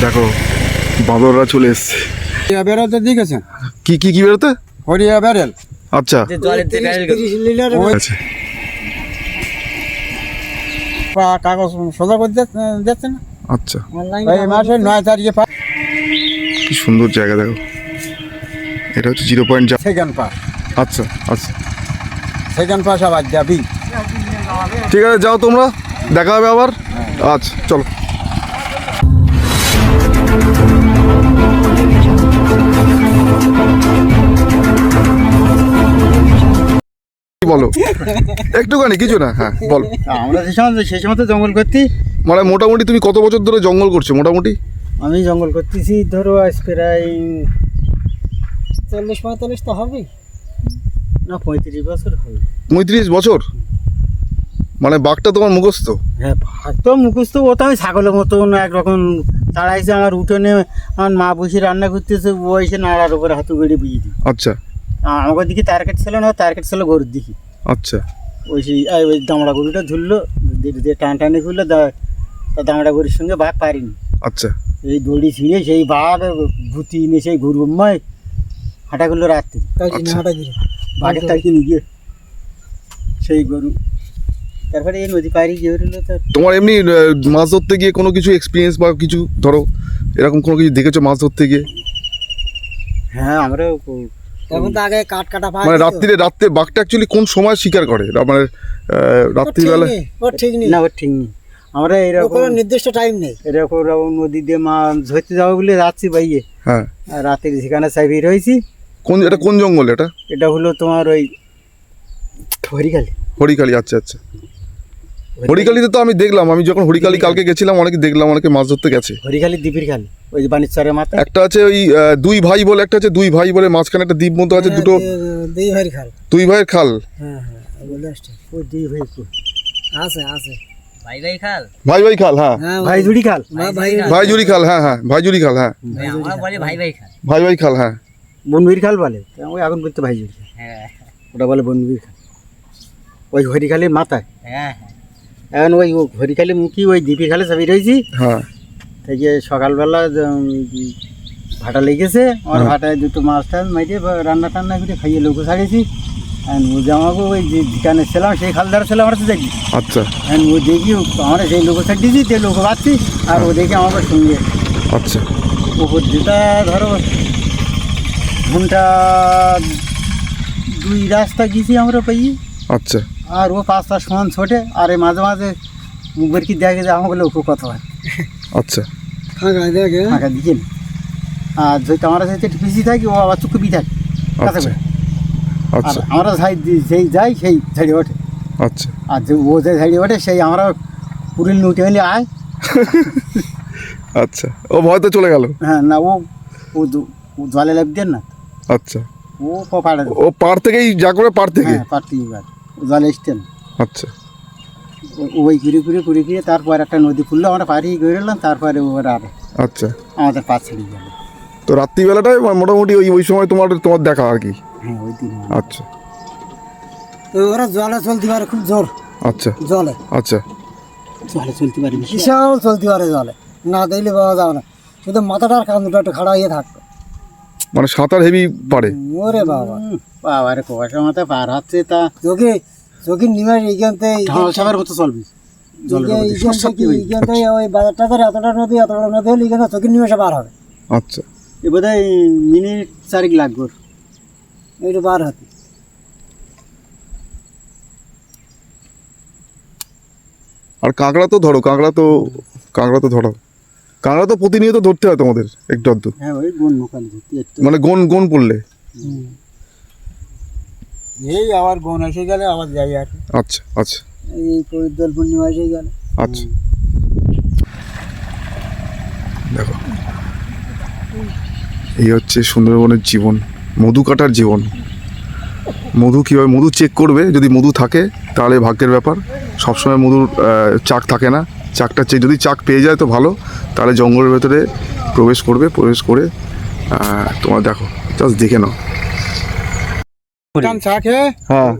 দেখো বাঁদররা চলে এসছে। বেরোতে কি কি কি বেরোতে? হরিয়া আচ্ছা। ব্যারেল আচ্ছা পা- কাগজ সোজা করে দিচ্ছে- দিচ্ছে না। আচ্ছা। এই মাসের নয় তারিখে পা কি সুন্দর জায়গা দেখো। এটা হচ্ছে জিরো পয়েন্ট সেকেন্ড পাস আচ্ছা আচ্ছা। সেকেন্ড পাস আবার যাবি ঠিক আছে যাও তোমরা। দেখা হবে আবার? আচ্ছা চলো। বলো? একটুখানি কিছু না। হ্যাঁ বলো। আমরা যে সময় সেই সময় তো জঙ্গল করতি মানে মোটামুটি তুমি কত বছর ধরে জঙ্গল করছ মোটামুটি? আমি জঙ্গল করতেছি ধরো আজ প্রায় চল্লিশ পঁয়তাল্লিশ তো হবেই। না পঁয়ত্রিশ বছর হবে। পঁয়ত্রিশ বছর? মানে বাঘটা তোমার মুখস্থ? হ্যাঁ ভাগ তো মুখস্থ ও তো আমি ছাগলের মতন একরকম তাড়াইছে আমার উঠোনে আমার মা বসে রান্না করতেছে ও এসে নাড়ার উপরে হাতু গড়ে বুঝিয়ে দিই আচ্ছা। আমাকে দিকে তার ছিল না তার ছিল গরুর দিকে। আচ্ছা। ওই সেই ওই দামড়া গরুটা ধরলো দিয়ে দিয়ে টান টানে খুললো তা তা দামড়া গরুর সঙ্গে বাঘ পারিনি। আচ্ছা। এই দড়ি ছিঁড়ে সেই বাঘ ভূতি এনে সেই গরু মায় হাঁটা করল রাত্রি। তাই কিনে আচ্ছা। হাঁটা গিয়ে বাঘের তাকে নিয়ে গিয়ে সেই গরু তারপরে এই নদী পাড়ি গিয়ে হলো তোমার এমনি মাছ ধরতে গিয়ে কোনো কিছু এক্সপিরিয়েন্স বা কিছু ধরো? এরকম কোনো কিছু দেখেছ মাছ ধরতে গিয়ে? হ্যাঁ আমরা তখন তো আগে কাঠ কাটা পাওয়া মানে রাত্রিরে রাত্রে বাঘটা অ্যাকচুয়ালি কোন সময় শিকার করে? মানে ঠিক রাত্রিবেলা নেই, ঠিক নেই। না ওর ঠিক নেই। আমরা এরকম কোনো নির্দিষ্ট টাইম নেই। এরকম এরকম নদী দিয়ে মাছ ধরতে যাব বলে যাচ্ছি বাইয়ে হ্যাঁ। আর রাতের সেখানে রয়েছি কোন এটা কোন জঙ্গল এটা? এটা হলো তোমার ওই হরিখালি। হরিকালি আচ্ছা আচ্ছা। হরিকালিতে তো আমি দেখলাম আমি যখন হরিকালি কালকে গেছিলাম অনেকে দেখলাম অনেকে মাছ ধরতে গেছে। হরিখালি দ্বীপের খালি ওই যে বাণিজ্যের মাথা। একটা আছে ওই দুই ভাই বলে একটা আছে দুই ভাই বলে মাঝখানে একটা দ্বীপ মতো আছে হ্যাঁ, দুটো দুই ভাই খাল। দুই ভাইয়ের খাল। হ্যাঁ হ্যাঁ বলে আসছে। ওই দুই ভাই? আছে আছে। ভাই ভাই খাল? ভাই ভাই খাল হ্যাঁ। হ্যাঁ ভাই জুড়ি খাল। ভাই ভাই জুড়ি খাল। হ্যাঁ হ্যাঁ ভাই জুড়ি খাল হ্যাঁ। আমরা বলি ভাই ভাই খাল। ভাই ভাই খাল হ্যাঁ। বনবীর খাল বলে? ওই আগুন করতে ভাই জুড়ি হ্যাঁ। ওটা বলে বনবীর খাল। ওই হরিখালির মাথায়। হ্যাঁ। এখন ওই হরিখালি মুখি ওই দ্বীপের খালে চাবি রয়েছি হ্যাঁ। সকালবেলা যে, উম, ভাটা লেগেছে আমার হ্যাঁ। ভাটায় দুটো মাছ টাছ বা রান্না টান্না করে খাইয়ে লোক ছাড়িয়েছি আর ও জামাকে ওই যে যেখানে ছিলাম সেই খালদার ছিলাম আমরা দেখি। আচ্ছা। ও দেখি আমরা সেই লোক ছাড়িয়েছি তে লোক পাচ্ছি আর ও দেখি আমার সঙ্গে আচ্ছা। ওপর যেটা ধরো ঘণ্টা দুই রাস্তা গেছি আমরা পাই আচ্ছা। আর ও পাঁচটা সমান ছোটে আর এই মাঝে মাঝে মুখের কি দেখে যে আমাকে লোক কথা হয়। আচ্ছা। ফাঁকা দেখে। ফাঁকা দিকে আর যদি আমরা সাথে একটু বেশি থাকি ও আবার চুক্তি কাছে আচ্ছা। করে। আচ্ছা। আমরা সাইড যেই যাই সেই ঝাড়িয়ে ওঠে। আচ্ছা। আর যে ও যে ঝাড়িয়ে ওঠে সেই আমরা পুরিল নুটে হলে আয়। আচ্ছা। ও ভয়তে চলে গেল? হ্যাঁ না ও ও জলে লাভ দেন না। আচ্ছা। ও পাড়ে ও পার থেকেই যা করে পার থেকে? হ্যাঁ এবার ও জলে এসতেন আচ্ছা। ওই ঘুরে ঘুরে ঘুরে ঘুরে তারপর একটা নদী খুললো আমরা পাড়ি ঘুরে এলাম তারপরে ওর আর আচ্ছা। আমাদের পা ছেড়ে গেল। তো রাত্রিবেলাটায় মোটামুটি ওই ওই সময় তোমার তোমার দেখা আর কি? হ্যাঁ ওই দিন। আচ্ছা। তো ওরা জলে চলতে পারে খুব জোর। আচ্ছা। জলে। আচ্ছা। জলে চলতে পারে বেশি। বিশাল চলতে পারে জলে। না দেখলে পাওয়া যাবে না। শুধু মাথাটা আর কান দুটো একটু খাড়া হয়ে থাকতো মানে সাঁতার হেভি পারে। ওরে বাবা। বাবা রে কুয়াশার মাথায় পার হচ্ছে তা। চোখে চোখে নিমে এইখান থেকে সাপের মতো চলবি এইখান- মধ্যে। এইখান সব থেকে ওই বাজারটা ধরে এতটা নদী এতটা নদী হলে এখানে চোখের নিমেষে পার হবে। আচ্ছা। এ বোধ হয় মিনিট চারিক লাগবে। ওর। পার হতে আর কাঁকড়া তো ধরো কাঁকড়া তো কাঁকড়া তো ধরো। কাঁকড়া তো প্রতিনিয়ত ধরতে হয় তোমাদের একটু আধটু হ্যাঁ মানে গন গন পড়লে। এই আবার বোন এসে গেলে আবার যাই আর। আচ্ছা আচ্ছা। এই পরিদল পূর্ণিমা এসে গেল। আচ্ছা। দেখো। এই হচ্ছে সুন্দরবনের জীবন মধু কাটার জীবন। মধু কীভাবে মধু চেক করবে যদি মধু থাকে তাহলে ভাগ্যের ব্যাপার। সবসময় মধুর চাক থাকে না। চাকটা চেক যদি চাক পেয়ে যায় তো ভালো। তাহলে জঙ্গলের ভেতরে প্রবেশ করবে প্রবেশ করে তোমার দেখো জাস্ট দেখে নাও। টান চা খেয়ে হ্যাঁ।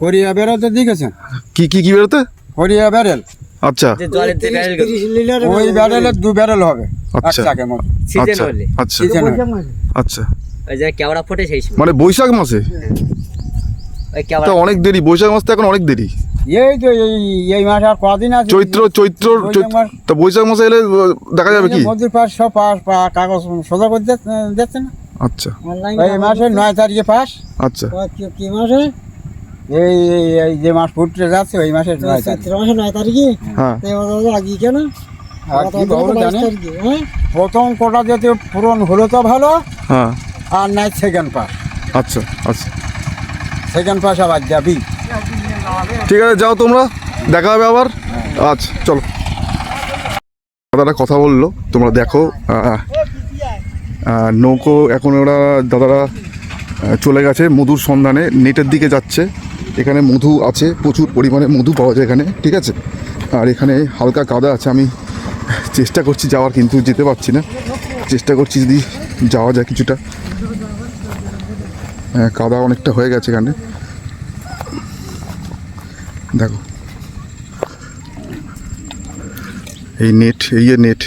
হরিয়া বেরোতে দিকেছেন কি কি কি বেরোতে হরিয়া বেরেল আচ্ছা। যে জলের যে ব্যারেল তিরিশ লিটার ওই ব্যারেলে দু ব্যারেল হবে আচ্ছা। এক চাকের মধ্যে সিজন আচ্ছা আচ্ছা। আচ্ছা। কেওড়া ফোটে সেই মানে বৈশাখ মাসে? ওই কেওড়া তা অনেক দেরি বৈশাখ মাস তো এখন অনেক দেরি। এই তো এই এই মাসে আর কদিন আছে? চৈত্র চৈত্র বৈশাখ মাস। তা বৈশাখ মাসে এলে দেখা যাবে কি? মধ্যে পাস সব পাস পা- কাগজ সোজা করে দিচ্ছে না? আচ্ছা। অনলাইন এই মাসে নয় তারিখে পাস। আচ্ছা। কি মাসে? এই এই- এই যে মাস ফুটতে যাচ্ছে ওই মাসের নয় তারিখ। চৈত্র মাসে নয় তারিখে? হ্যাঁ। এবার আগে কেন? আর কি বলব জানি। হ্যাঁ? প্রথম কোটা যদি পূরণ হলো তো ভালো হ্যাঁ। আর নাই সেকেন্ড পাস। আচ্ছা আচ্ছা। সেকেন্ড পাস আবার যাবি। ঠিক আছে যাও তোমরা দেখা হবে আবার। আচ্ছা চলো। দাদারা কথা বলল তোমরা দেখো আহ, আহ, নৌকো এখন ওরা দাদারা চলে গেছে মধুর সন্ধানে নেটের দিকে যাচ্ছে। এখানে মধু আছে প্রচুর পরিমাণে মধু পাওয়া যায় এখানে ঠিক আছে? আর এখানে হালকা কাদা আছে আমি চেষ্টা করছি যাওয়ার কিন্তু যেতে পারছি না। চেষ্টা করছি যদি যাওয়া যায় কিছুটা। হ্যাঁ, কাদা অনেকটা হয়ে গেছে এখানে। দেখো। এই নেট এই নেট।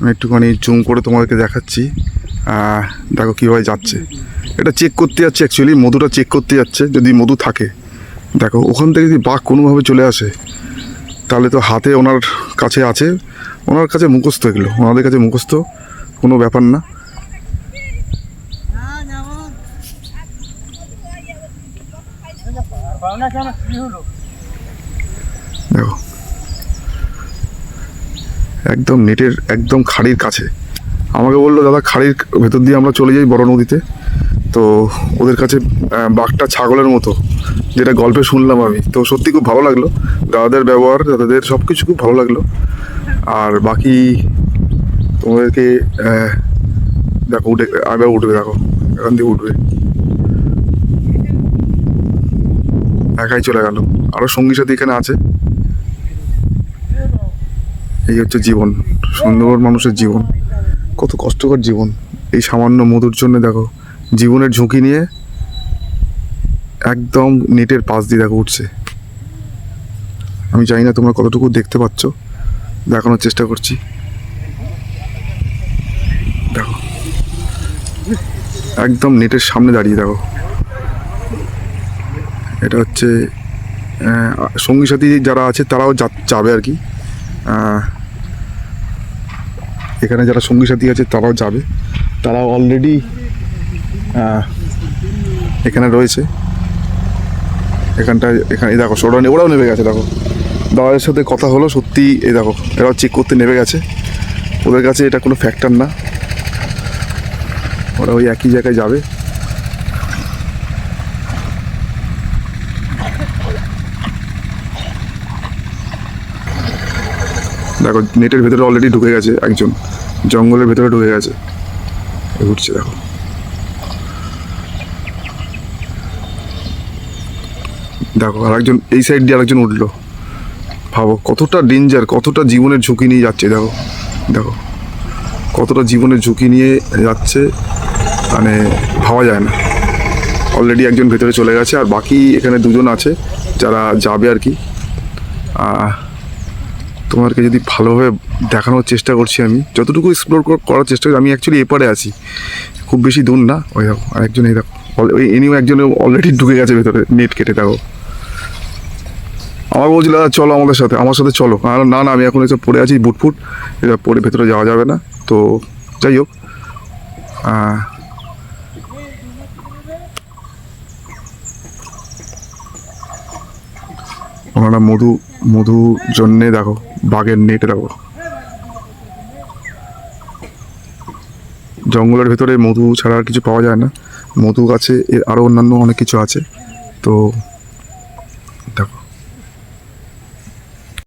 আমি একটুখানি জুম করে তোমাদেরকে দেখাচ্ছি। দেখো কীভাবে যাচ্ছে। এটা চেক করতে যাচ্ছে অ্যাকচুয়ালি মধুটা চেক করতে যাচ্ছে, যদি মধু থাকে। দেখো, ওখান থেকে যদি বাঘ কোনোভাবে চলে আসে, তাহলে তো হাতে ওনার কাছে আছে। ওনার কাছে মুখস্থ এগুলো, ওনাদের কাছে মুখস্থ, কোনো ব্যাপার না। দেখো একদম নেটের একদম খাড়ির কাছে। আমাকে বলল, দাদা, খাড়ির ভেতর দিয়ে আমরা চলে যাই বড় নদীতে। তো ওদের কাছে বাঘটা ছাগলের মতো, যেটা গল্পে শুনলাম আমি। তো সত্যি খুব ভালো লাগল। দাদাদের ব্যবহার, দাদাদের সব কিছু খুব ভালো লাগল। আর বাকি তোমাদেরকে দেখো, উঠে আগে উঠবে, দেখো, এখান থেকে উঠবে। একাই চলে গেল। আরও সঙ্গী সাথী এখানে আছে। এই হচ্ছে জীবন, সুন্দরবন মানুষের জীবন। কত কষ্টকর জীবন। এই সামান্য মধুর জন্য দেখো, জীবনের ঝুঁকি নিয়ে একদম নেটের পাশ দিয়ে দেখো উঠছে। আমি জানি না তোমরা কতটুকু দেখতে পাচ্ছ, দেখানোর চেষ্টা করছি। দেখো, একদম নেটের সামনে দাঁড়িয়ে দেখো। এটা হচ্ছে সঙ্গী সাথী যারা আছে তারাও যাবে আর কি। এখানে যারা সঙ্গী সাথী আছে, তারাও যাবে। তারাও অলরেডি এখানে রয়েছে। এখানটায়, এখানে দেখো, ওরা ওরাও নেমে গেছে, দেখো। দাদাদের সাথে কথা হলো, সত্যি, এই দেখো, এরাও চেক করতে নেমে গেছে। ওদের কাছে এটা কোনো ফ্যাক্টর না। ওরা ওই একই জায়গায় যাবে। দেখো, নেটের ভেতরে অলরেডি ঢুকে গেছে একজন। জঙ্গলের ভেতরে ঢুকে গেছে। ঘুরছে, দেখো। দেখো, আর একজন এই সাইড দিয়ে আরেকজন উঠল। ভাবো, কতটা ডেঞ্জার কতটা জীবনের ঝুঁকি নিয়ে যাচ্ছে, দেখো। দেখো, কতটা জীবনের ঝুঁকি নিয়ে যাচ্ছে মানে ভাবা যায় না। অলরেডি একজন ভেতরে চলে গেছে, আর বাকি এখানে দুজন আছে, যারা যাবে আর কি। তোমাদেরকে যদি ভালোভাবে দেখানোর চেষ্টা করছি আমি, যতটুকু এক্সপ্লোর করার চেষ্টা করি, আমি অ্যাকচুয়ালি এপারে আছি। খুব বেশি দূর না, ওই দেখো, আরেকজন এই দেখো ইনিও একজন অলরেডি ঢুকে গেছে ভেতরে নেট কেটে, দেখো। আমার বলছিল চলো আমাদের সাথে, আমার সাথে চলো। আর না না, আমি এখন এসব পড়ে আছি, বুট ফুট এটা পরে ভেতরে যাওয়া যাবে না। তো যাই হোক ওনারা মধু মধু জন্যে দেখো, বাঘের নেট দেখো। জঙ্গলের ভেতরে মধু ছাড়া আর কিছু পাওয়া যায় না। মধু গাছে আরও অন্যান্য অনেক কিছু আছে। তো